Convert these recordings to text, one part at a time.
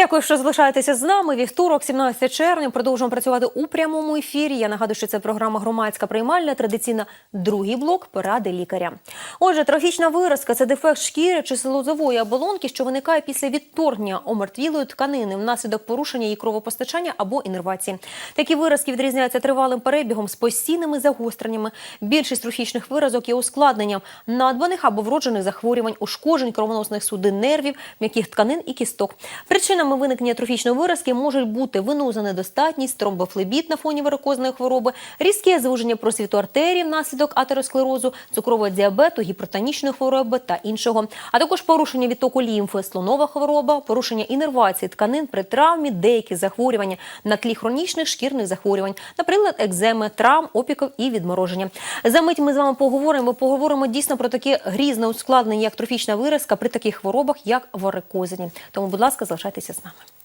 Дякую, що залишаєтеся з нами. Вівторок, 17 червня. Продовжуємо працювати у прямому ефірі. Я нагадую, що це програма громадська приймальна. Традиційно другий блок поради лікаря. Отже, трофічна виразка це дефект шкіри чи слозової оболонки, що виникає після відторгнення омертвілої тканини внаслідок порушення її кровопостачання або інервації. Такі виразки відрізняються тривалим перебігом з постійними загостреннями. Більшість трофічних виразок є ускладненням надбаних або вроджених захворювань, ушкоджень кровоносних судин, нервів, м'яких тканин і кісток. Причинами виникнення трофічної виразки можуть бути веноза недостатність, тромбофлебіт на фоні варикозної хвороби, різке звуження просвіту артерії внаслідок атеросклерозу, цукрового діабету, гіпертонічної хвороби та іншого, а також порушення відтоку лімфи, слонова хвороба, порушення інервації тканин при травмі, деякі захворювання на тлі хронічних шкірних захворювань, наприклад, екземи, травм, опіків і відмороження. За мить ми з вами поговоримо. Поговоримо дійсно про таке грізне ускладнення, як трофічна виразка при таких хворобах, як варикозині. Тому, будь ласка, залишайтеся з. mamá.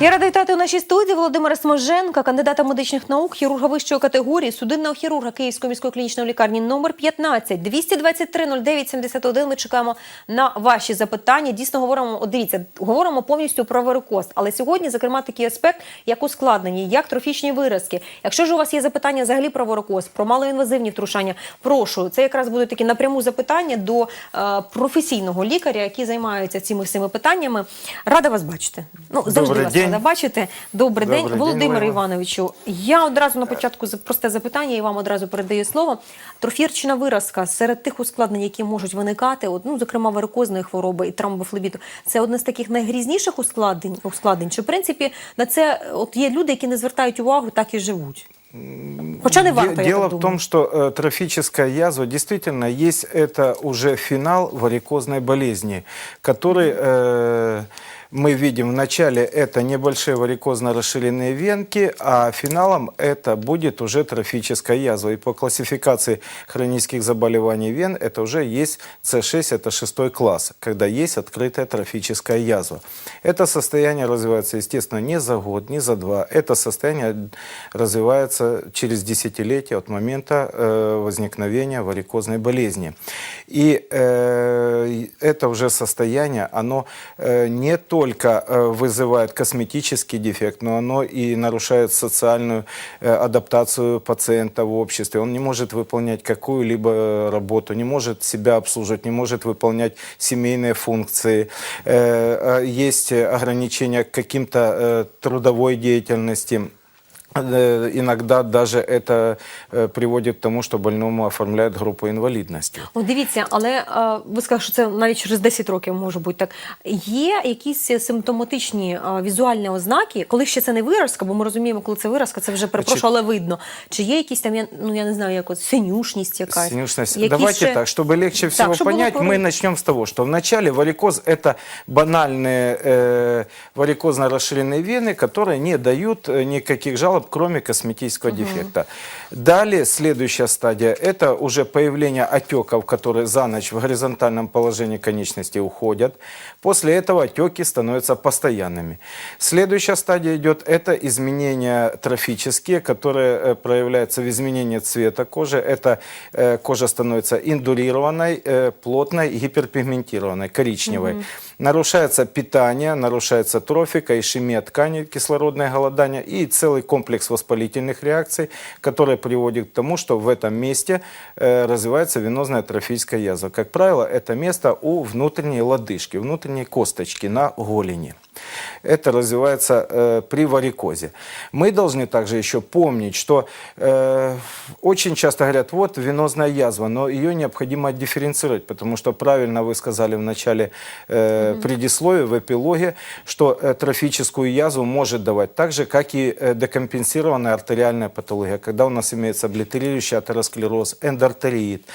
Я рада вітати у нашій студії Володимира Сможенка, кандидата медичних наук, хірурга вищої категорії, судинного хірурга Київської міської клінічної лікарні номер 15 223 09 71. Ми чекаємо на ваші запитання. Дійсно говоримо, от дивіться, говоримо повністю про варикоз. Але сьогодні, зокрема, такий аспект, як ускладнені, як трофічні виразки. Якщо ж у вас є запитання взагалі про варикоз, про малоінвазивні втручання, прошу, це якраз будуть такі напряму запитання до е, професійного лікаря, який займається цими всіми питаннями. Рада вас бачити. Ну завжди Добрий вас день рада бачити. Добрий, Добрий день, день, Володимире Олена. Івановичу. Я одразу на початку за- просте запитання і вам одразу передаю слово. Трофірчина виразка серед тих ускладнень, які можуть виникати, от, ну, зокрема варикозної хвороби і тромбофлебіту, це одне з таких найгрізніших ускладнень. ускладнень. Чи в принципі на це от є люди, які не звертають увагу, так і живуть? Хоча не Де- варто, я Дело так в думаю. том, что э, трофическая язва действительно есть это уже финал варикозной болезни, который э, мы видим в начале это небольшие варикозно расширенные венки, а финалом это будет уже трофическая язва. И по классификации хронических заболеваний вен это уже есть С6, это шестой класс, когда есть открытая трофическая язва. Это состояние развивается, естественно, не за год, не за два. Это состояние развивается через десятилетия от момента э, возникновения варикозной болезни. И э, это уже состояние, оно э, не только э, вызывает косметический дефект, но оно и нарушает социальную э, адаптацию пациента в обществе. Он не может выполнять какую-либо работу, не может себя обслуживать, не может выполнять семейные функции. Э, э, Есть ограничения к каким-то э, трудовой деятельности. Э, Иногда даже это э, приводит к тому, что больному оформляют группу инвалидности. О, дивіться, але е, ви сказали, що це навіть через 10 років може бути так. Є якісь симптоматичні е, візуальні ознаки, коли ще це не виразка, бо ми розуміємо, коли це виразка, це вже перепрошую, але видно. Чи є якісь там, я, ну я не знаю, як от синюшність якась? Синюшность. Якісь Давайте ще- так, чтобы легче всего чтобы было понять, порой- мы начнем с того, что вначале варикоз – это банальные э, варикозно расширенные вены, которые не дают э, никаких кроме косметического дефекта. Далее, следующая стадия – это уже появление отеков, которые за ночь в горизонтальном положении конечности уходят. После этого отеки становятся постоянными. Следующая стадия идет – это изменения трофические, которые э, проявляются в изменении цвета кожи. Это э, кожа становится индурированной, э, плотной, гиперпигментированной, коричневой. Нарушается питание, нарушается трофика, ишемия тканей, кислородное голодание и целый комплекс воспалительных реакций, которые приводят к тому, что в этом месте э, развивается венозная трофическая язва. Как правило, это место у внутренней лодыжки, внутренней косточки на голени. Это развивается э, при варикозе. Мы должны также еще помнить, что э, очень часто говорят, вот венозная язва, но ее необходимо дифференцировать, потому что правильно вы сказали в начале э, предисловия, в эпилоге, что э, трофическую язву может давать так же, как и э, декомпенсированная артериальная патология, когда у нас имеется облитерирующий атеросклероз, эндортериит,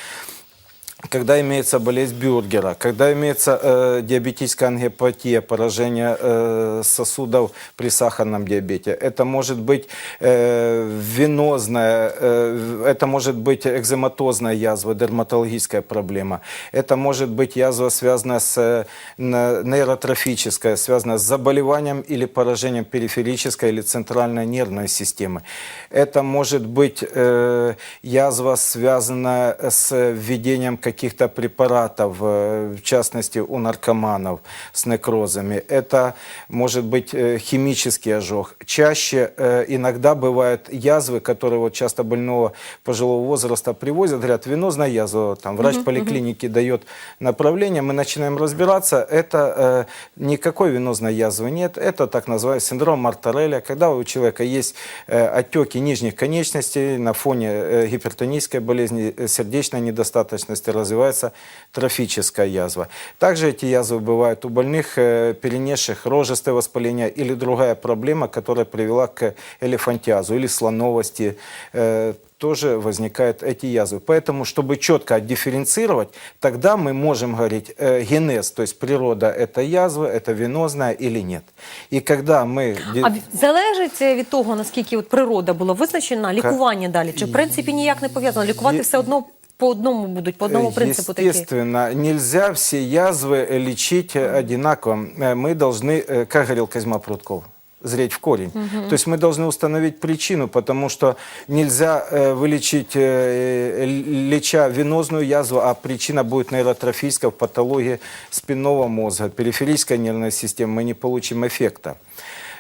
когда имеется болезнь Бюргера, когда имеется э, диабетическая ангиопатия, поражение э, сосудов при сахарном диабете, это может быть э, венозная, э, это может быть экзематозная язва, дерматологическая проблема, это может быть язва, связанная с э, нейротрофическая, связанная с заболеванием или поражением периферической или центральной нервной системы. Это может быть э, язва, связанная с введением каких каких-то препаратов, э, в частности у наркоманов с некрозами. Это может быть э, химический ожог. Чаще э, иногда бывают язвы, которые вот часто больного пожилого возраста привозят, говорят, венозная язва, там врач поликлиники дает направление, мы начинаем разбираться, это э, никакой венозной язвы нет, это так называемый синдром Мартарелля, когда у человека есть э, отеки нижних конечностей на фоне э, гипертонической болезни, сердечной недостаточности развивается трофическая язва. Также эти язвы бывают у больных, э, перенесших рожистое воспаление или другая проблема, которая привела к элефантиазу или слоновости, э, тоже возникают эти язвы. Поэтому, чтобы четко отдифференцировать, тогда мы можем говорить э, генез, то есть природа это язва, это венозная или нет. И когда мы... де- А в- залежить від того, наскільки от природа була визначена, лікування далі? Чи в принципі ніяк не пов'язано? Лікувати Є- все одно по одному будуть, по одному принципу такі? Естественно, нельзя все язвы э, лечить э, одинаково. Э, Мы должны, э, как говорил Козьма Прутков, зреть в корень. То есть мы должны установить причину, потому что нельзя э, вылечить, э, э, леча венозную язву, а причина будет нейротрофическая в патологии спинного мозга, периферической нервной системы, мы не получим эффекта.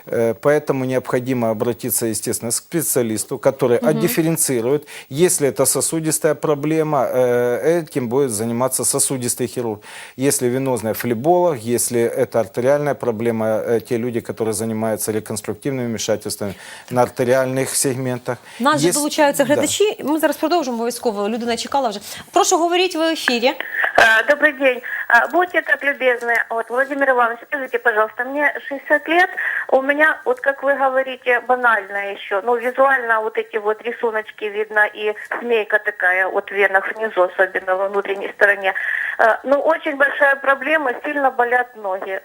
Э, Поэтому необходимо обратиться, естественно, к специалисту, который отдифференцирует. Если это сосудистая проблема, э, этим будет заниматься сосудистый хирург. Если венозная флеболог, если это артериальная проблема, э, те люди, которые занимаются реконструктивными вмешательствами на артериальных сегментах. У нас же Есть- долучаються Да. глядачі. Ми зараз продовжимо обов'язково. Людина чекала вже. Прошу говоріть ви в ефірі. А, Добрый день. А, Будьте так любезны, вот, Владимир Иванович, скажите, пожалуйста, мне 60 лет, у меня, вот как вы говорите, банально еще, ну, визуально вот эти вот рисуночки видно, и змейка такая вот в венах внизу, особенно во внутренней стороне. А, Ну, очень большая проблема, сильно болят ноги,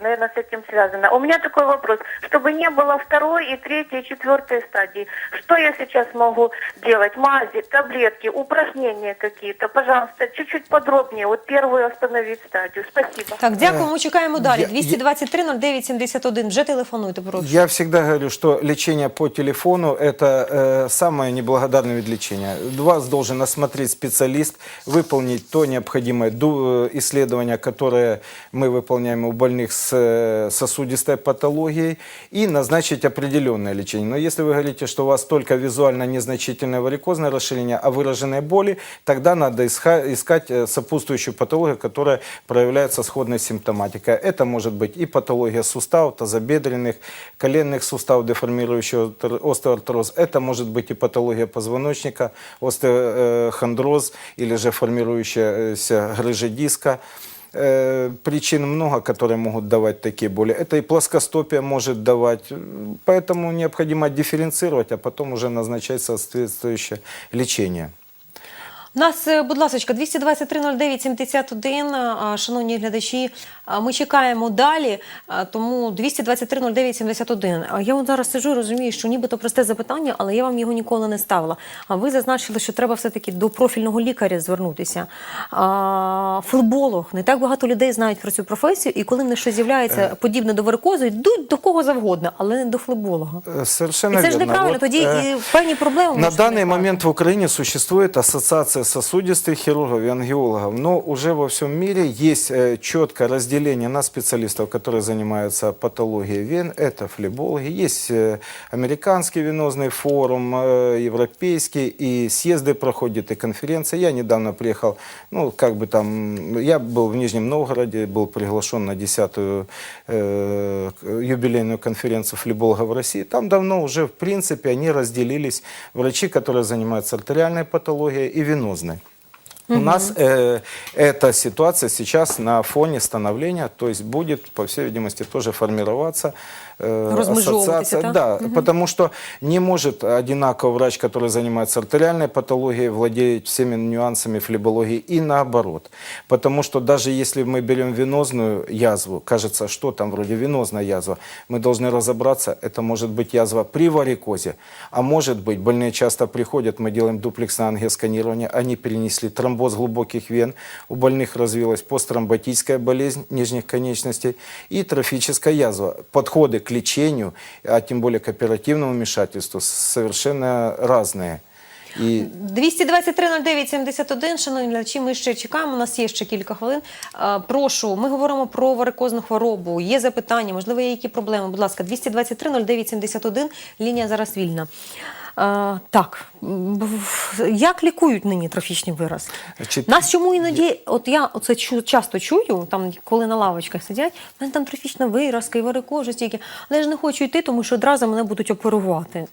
наверное, с этим связано. У меня такой вопрос, чтобы не было второй и третьей, и четвертой стадии, что я сейчас могу делать? Мази, таблетки, упражнения какие-то, пожалуйста, чуть-чуть подробнее, вот первую остановить стадию. Спасибо. Так, дякуємо. Чекаємо далі. я- 223 09 71. Вже телефонуйте, прошу. Я всегда говорю, что лечение по телефону – это э, самое неблагодарное вид лечения. Вас должен осмотреть специалист, выполнить то необходимое ду- э, исследование, которое мы выполняем у больных с э, сосудистой патологией, и назначить определенное лечение. Но если вы говорите, что у вас только визуально незначительное варикозное расширение, а выраженные боли, тогда надо иска- искать э, сопутствующую патологию, которая проявляется сходной симптоматикой. Это может быть и патология суставов, тазобедренных, коленных суставов, деформирующего тр- остеоартроз. Это может быть и патология позвоночника, остеохондроз или же формирующаяся грыжа диска. Э, Причин много, которые могут давать такие боли. Это и плоскостопие может давать. Поэтому необходимо дифференцировать, а потом уже назначать соответствующее лечение. У нас, е, будь ласка, 223 09 71. А, Шановні глядачі, а, ми чекаємо далі, а, тому 223 09 71. А я от зараз сижу і розумію, що нібито просте запитання, але я вам його ніколи не ставила. А ви зазначили, що треба все-таки до профільного лікаря звернутися. А, флеболог. Не так багато людей знають про цю професію, і коли в них щось з'являється подібне до варикозу, йдуть до кого завгодно, але не до флеболога. Э, Совершенно І це ж верно. неправильно, Вот, тоді э, і певні проблеми На можуть данный виникати. момент в Украине существует ассоциация Сосудистых хирургов и ангиологов, но уже во всем мире есть э, четкое разделение на специалистов, которые занимаются патологией вен, это флебологи, есть э, американский венозный форум, э, европейский, и съезды проходят, и конференции. Я недавно приехал, ну, как бы там, я был в Нижнем Новгороде, был приглашен на 10-ю э, юбилейную конференцию флебологов России. Там давно уже, в принципе, они разделились. Врачи, которые занимаются артериальной патологией и венозной. pomôcť. У нас э, эта ситуация сейчас на фоне становления, то есть будет, по всей видимости, тоже формироваться э, ассоциация. да? Да, потому что не может одинаково врач, который занимается артериальной патологией, владеть всеми нюансами флебологии и наоборот. Потому что даже если мы берем венозную язву, кажется, что там вроде венозная язва, мы должны разобраться, это может быть язва при варикозе, а может быть, больные часто приходят, мы делаем дуплексное ангиосканирование, они перенесли тромбоз глубоких вен, у больных развилась посттромботическая болезнь нижних конечностей и трофическая язва. Подходы к лечению, а тем более к оперативному вмешательству совершенно разные. И 223-09-71, шановні глядачі, ми ще чекаємо, у нас є ще кілька хвилин. Е, Прошу, ми говоримо про варикозну хворобу. Є запитання, можливо, є які проблеми. Будь ласка, 223-09-71, лінія зараз вільна. Е, так, як лікують нині трофічні виразки? Чи... Нас чому іноді, от я це часто чую, там, коли на лавочках сидять, в мене там трофічна виразка і варикожа стільки, але я ж не хочу йти, тому що одразу мене будуть оперувати.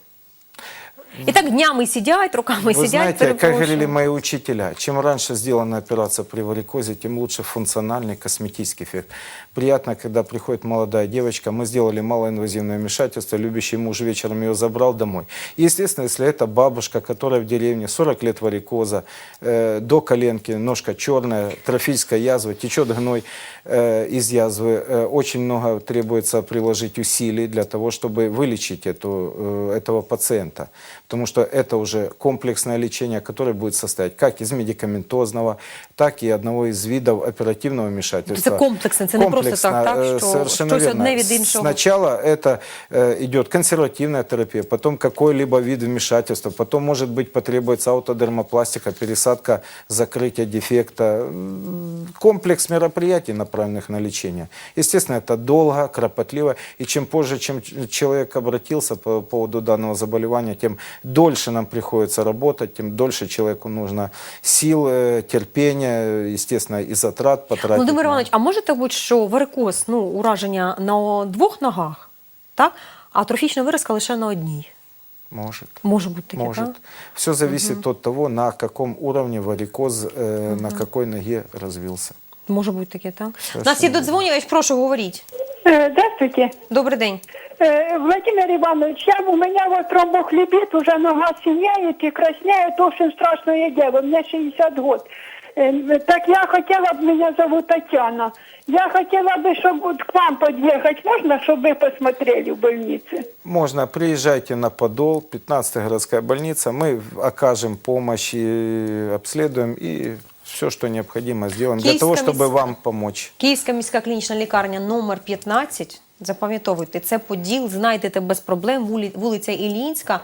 І так днями сидять, руками Вы знаете, как перепрошую. говорили мои учителя, чем раньше сделана операция при варикозе, тем лучше функциональный косметический эффект. Приятно, когда приходит молодая девочка, мы сделали малоинвазивное вмешательство, любящий муж вечером ее забрал домой. И, естественно, если это бабушка, которая в деревне, 40 лет варикоза, э, до коленки, ножка черная, трофическая язва, течет гной э, из язвы, э, очень много требуется приложить усилий для того, чтобы вылечить эту, э, этого пациента. Потому что это уже комплексное лечение, которое будет состоять как из медикаментозного, так и одного из видов оперативного вмешательства. Это комплексно, это не просто так, так, э, что совершенно что-то верно. одне від іншого. Сначала это э, идет консервативная терапия, потом какой-либо вид вмешательства, потом, может быть, потребуется аутодермопластика, пересадка, закрытие дефекта. М, Комплекс мероприятий, направленных на лечение. Естественно, это долго, кропотливо, и чем позже, чем ч- человек обратился по поводу данного заболевания, тем дольше нам приходится работать, тем дольше человеку нужно сил, э, терпения, естественно, и затрат потратить. Володимир на- Іванович, а може так бути, що варикоз, ну, ураження на двох ногах, так? а трофічна виразка лише на одній? Может. Може бути таке, Может. так? Все зависит от того, на каком уровне варикоз, э, на какой ноге развился. Може бути таке, так? У Совершенно нас є додзвонювач, прошу, говоріть. Э, Здравствуйте. Добрий день. Э, Владимир Иванович, я, у меня вот тромбохлебит, уже нога синяет и краснеет, очень страшное дело, мне 60 год. Э, Так я хотела бы, меня зовут Татьяна, я хотела бы, чтобы вот к вам подъехать, можно, чтобы вы посмотрели в больнице? Можно, приезжайте на Подол, 15-я городская больница, мы окажем помощь и обследуем, и все, что необходимо, сделаем для того, Киевская чтобы мисс- вам помочь. Київська міська клінічна лікарня номер 15. Запам'ятовуйте, це Поділ, знайдете без проблем, вулиця Ілінська.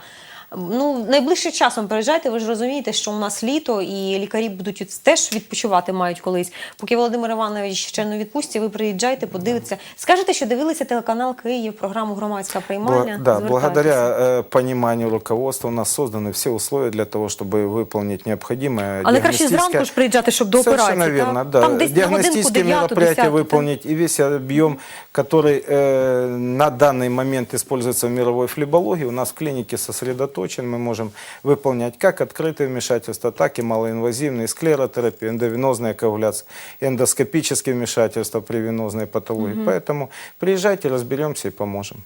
Ну, найближчим часом приїжджайте, ви ж розумієте, що у нас літо і лікарі будуть от теж відпочивати мають колись. Поки Володимир Іванович ще не у відпустці, ви приїжджайте, подивитеся. Скажете, що дивилися телеканал Київ, програму Громадська приймальня. Бла- да, Звертайтеся. благодаря э, пониманию руководства у нас созданы все условия для того, чтобы выполнить необходимое Але краще зранку ж приїжджати, щоб до операції. Совершенно верно, так? да. Там десь на годинку Диагностические 9 мероприятия 10 выполнить и весь объем, который э, на данный момент используется в мировой флебологии, у нас в клинике сосредоточен. Мы можем выполнять как открытые вмешательства, так и малоинвазивные, склеротерапию, эндовенозная коагуляция, эндоскопические вмешательства при венозной патологии. Поэтому приезжайте, разберемся и поможем.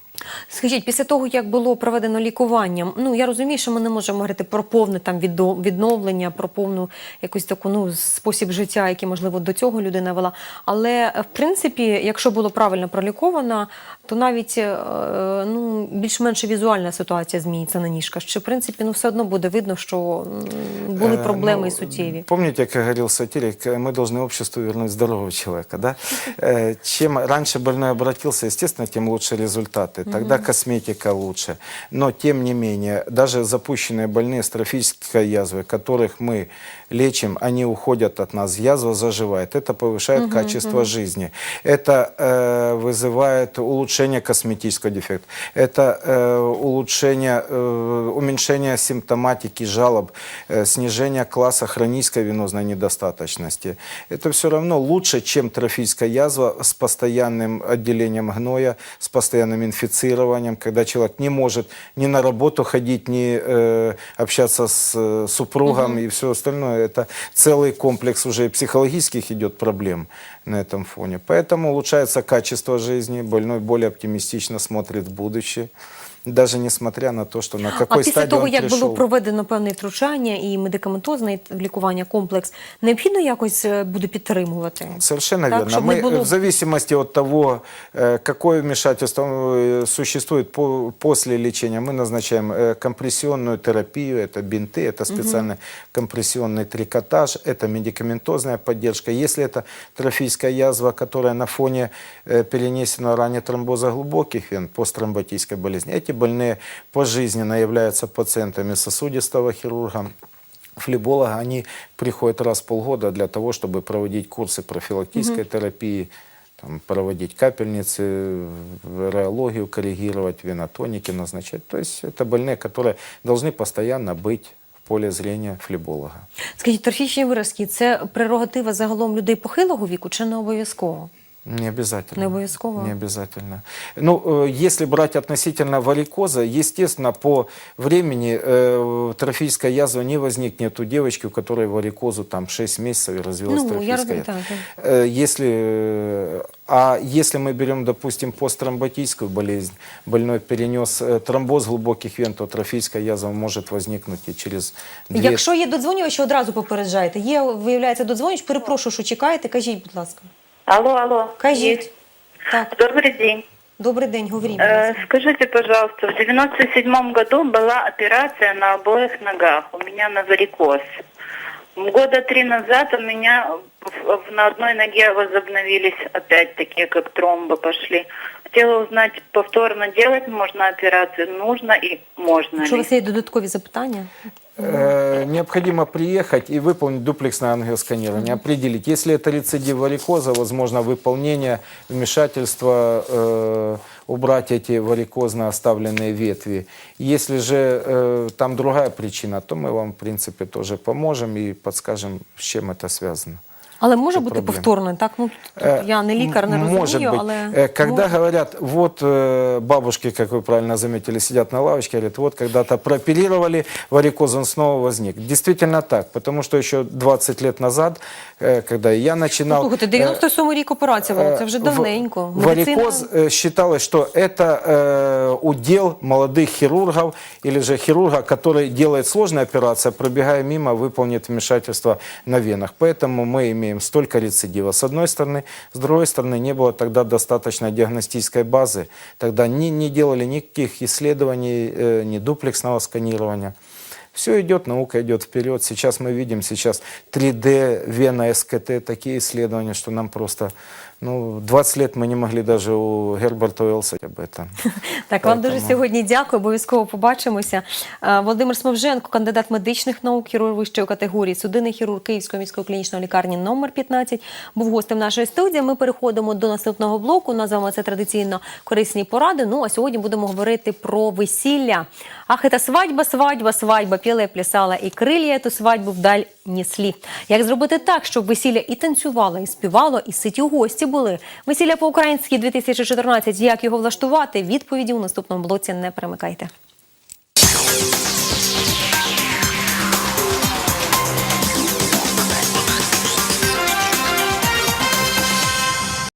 Скажіть, після того, як було проведено лікування, ну я розумію, що ми не можемо говорити про повне там відо- відновлення, про повну якусь таку ну спосіб життя, який можливо до цього людина вела. Але е, в принципі, якщо було правильно проліковано, то навіть е, ну більш-менш візуальна ситуація зміниться на ніжках. Чи в принципі ну все одно буде видно, що м, були Э, проблеми ну, і суттєві. Помните, как говорил сатирик, э, мы должны обществу вернуть здорового человека, да? Э, Чем раньше больной обратился, естественно, тем лучше результаты. Тогда косметика лучше. Но, тем не менее, даже запущенные больные с трофической язвой, которых мы лечим, они уходят от нас, язва заживает. Это повышает качество жизни. Это э, вызывает улучшение косметического дефекта. Это э, улучшение, э, уменьшение симптоматики, жалоб, э, снижение класса хронической венозной недостаточности. Это все равно лучше, чем трофическая язва с постоянным отделением гноя, с постоянным инфицированием, когда человек не может ни на работу ходить, ни э, общаться с э, супругом и все остальное. Это целый комплекс уже и психологических идет проблем на этом фоне. Поэтому улучшается качество жизни, больной более оптимистично смотрит в будущее. Даже несмотря на то, что на А какой після стадии того, он як пришел. було проведено певне втручання і медикаментозне лікування, комплекс, необхідно якось е, буде підтримувати? Совершенно Так, верно. чтобы не Мы, было- в зависимости от того, э, какое вмешательство э, существует по- после лечения, мы назначаем э, компрессионную терапию, это бинты, это специальный компрессионный трикотаж, это медикаментозная поддержка. Если это трофическая язва, которая на фоне э, перенесенного ранее тромбоза глубоких вен, посттромботической болезни, этим Эти больные пожизненно являются пациентами сосудистого хирурга, флеболога. Они приходят раз в полгода для того, чтобы проводить курсы профилактической терапии, там, проводить капельницы, аэрологию коррегировать, венотоники назначать. То есть это больные, которые должны постоянно быть в поле зрения флеболога. Скажіть, торфічні виразки це прерогатива загалом людей похилого віку чи не обов'язково? Не обязательно. Не обовязково? Не обязательно. Ну, э, если брать относительно варикоза, естественно, по времени э, трофическая язва не возникнет у девочки, у которой варикозу там 6 месяцев и развилась Ну, я трофическая разумею, язва. так, Э, Если, э, а если мы берем, допустим, посттромботическую болезнь, больной перенес э, тромбоз глубоких вен, то трофическая язва может возникнуть и через две Якщо є додзвонювачі, одразу попереджайте. Є, виявляється, додзвонювач, перепрошую, що чекаєте, кажіть, будь ласка. Алло, алло. Кажіть. Так, Добрый день. добрий день, говоріть. будь Э, ласка. скажите, пожалуйста, в 97 году была операция на обоих ногах. У меня на варикоз. Года три назад у меня в- в- на одной ноге возобновились опять такие, как тромбы пошли. Хотела узнать, повторно делать можно операцию, нужно и можно Якщо у вас є додаткові запитання, Э, Необходимо приехать и выполнить дуплексное ангиосканирование, определить, если это рецидив варикоза, возможно выполнение вмешательства, э, убрать эти варикозно оставленные ветви. Если же э, там другая причина, то мы вам, в принципе, тоже поможем и подскажем, с чем это связано. але може Це бути проблема. повторно, так? Ну, тут Э, я не лікар, не м- розумію, Может быть. але... Э, Когда може. говорят, вот э, бабушки, как вы правильно заметили, сидят на лавочке, говорят, вот когда-то прооперировали, варикоз он снова возник. Действительно так, потому что еще 20 лет назад, э, когда и я начинал... Слухайте, э, 97 рік операція була, це вже Э, давненько. в- Варикоз э, считалось, что это э, удел молодых хирургов или же хирурга, который делает сложные операции, а пробегая мимо, выполнит вмешательство на венах. Поэтому мы имеем столько рецидива. С одной стороны, с другой стороны, не было тогда достаточно диагностической базы. Тогда не, не делали никаких исследований, э, ни дуплексного сканирования. Все идет, наука идет вперед. Сейчас мы видим, сейчас 3D, вена, СКТ, такие исследования, что нам просто, ну, 20 лет мы не могли даже у Герберта Уэллса об этом. Так, вам дуже Поэтому- сьогодні дякую. Обов'язково побачимося. Е, Володимир Смовженко, кандидат медичних наук, хірург вищої категорії, судинний хірург Київської міської клінічної лікарні номер 15, був гостем нашої студії. Ми переходимо до наступного блоку. Називаємо це традиційно корисні поради. Ну а сьогодні будемо говорити про весілля. Ах, это свадьба, свадьба, свадьба. Піла, плясала і крилля эту свадьбу вдаль несли. Як зробити так, щоб весілля і танцювало, і співало, і ситі гості були? Весілля по-українськи 2014. Як його влаштувати? Відповіді у наступному блоці не перемикайте.